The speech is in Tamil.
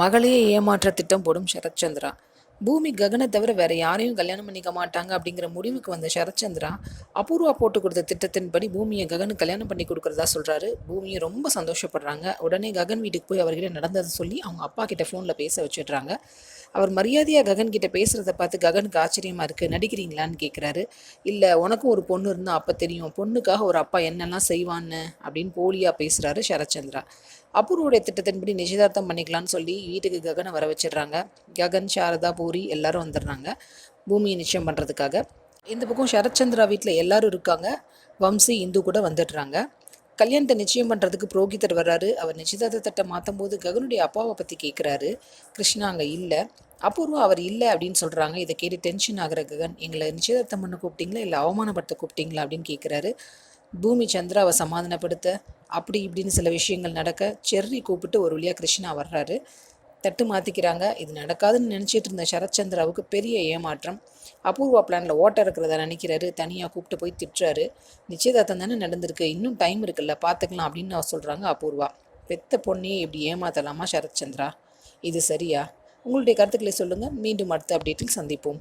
மகளையே ஏமாற்ற திட்டம் போடும் சரத்சந்திரா. பூமி ககனை தவிர வேற யாரையும் கல்யாணம் பண்ணிக்க மாட்டாங்க அப்படிங்கிற முடிவுக்கு வந்த சரத்சந்திரா அபூர்வா போட்டு கொடுத்த திட்டத்தின்படி பூமியை ககனுக்கு கல்யாணம் பண்ணி கொடுக்கறதா சொல்றாரு. பூமியை ரொம்ப சந்தோஷப்படுறாங்க. உடனே ககன் வீட்டுக்கு போய் அவர்கிட்ட நடந்ததை சொல்லி அவங்க அப்பா கிட்ட ஃபோனில் பேச வச்சிடுறாங்க. அவர் மரியாதையாக ககன் கிட்ட பார்த்து ககனுக்கு ஆச்சரியமாக இருக்குது நடிக்கிறீங்களான்னு கேட்குறாரு இல்லை உனக்கும் ஒரு பொண்ணு இருந்தால் அப்போ தெரியும். பொண்ணுக்காக ஒரு அப்பா என்னெல்லாம் செய்வான்னு? அப்படின்னு போலியா பேசுகிறாரு சரத்சந்திரா. அபூர்வோடைய திட்டத்தின்படி நிச்சயதார்த்தம் பண்ணிக்கலாம்னு சொல்லி வீட்டுக்கு ககனை வர வச்சிடுறாங்க. ககன் சாரதா பூரி எல்லாரும் வந்துடுறாங்க பூமியை நிச்சயம் பண்ணுறதுக்காக இந்த பக்கம் சரத்சந்திரா வீட்டில் எல்லாரும் இருக்காங்க. வம்சி இந்து கூட வந்துடுறாங்க. கல்யாணத்தை நிச்சயம் பண்ணுறதுக்கு புரோகிதர் வர்றாரு. அவர் நிச்சயதார்த்தத்தை மாற்றும் போது ககனுடைய அப்பாவை பற்றி கேட்குறாரு கிருஷ்ணா அங்கே இல்லை. அபூர்வா அவர் இல்லை அப்படின்னு சொல்கிறாங்க இதை கேட்டு டென்ஷன் ஆகிற ககன் எங்களை நிச்சயதார்த்தம் பண்ண கூப்பிட்டீங்களா? இல்லை அவமானப்படுத்த கூப்பிட்டீங்களா? அப்படின்னு கேட்குறாரு பூமி சந்திராவை சமாதானப்படுத்த அப்படி இப்படின்னு சில விஷயங்கள் நடக்க செர்ரி கூப்பிட்டு ஒரு வழியாக கிருஷ்ணா வர்றாரு. தட்டு மாற்றிக்கிறாங்க இது நடக்காதுன்னு நினச்சிட்டு இருந்த சரத்சந்திராவுக்கு பெரிய ஏமாற்றம். அபூர்வா பிளானில் ஓட்ட இருக்கிறத நினைக்கிறாரு. தனியாக கூப்பிட்டு போய் திட்டுறாரு. நிச்சயதார்த்தம் தானே நடந்திருக்கு. இன்னும் டைம் இருக்குல்ல பார்த்துக்கலாம் அப்படின்னு அவர் சொல்கிறாங்க அபூர்வா. பெத்த பொண்ணையே இப்படி ஏமாத்தலாமா சரத்சந்திரா? இது சரியா? உங்களுடைய கருத்துக்களை சொல்லுங்கள் மீண்டும் அடுத்த அப்டேட்டில் சந்திப்போம்.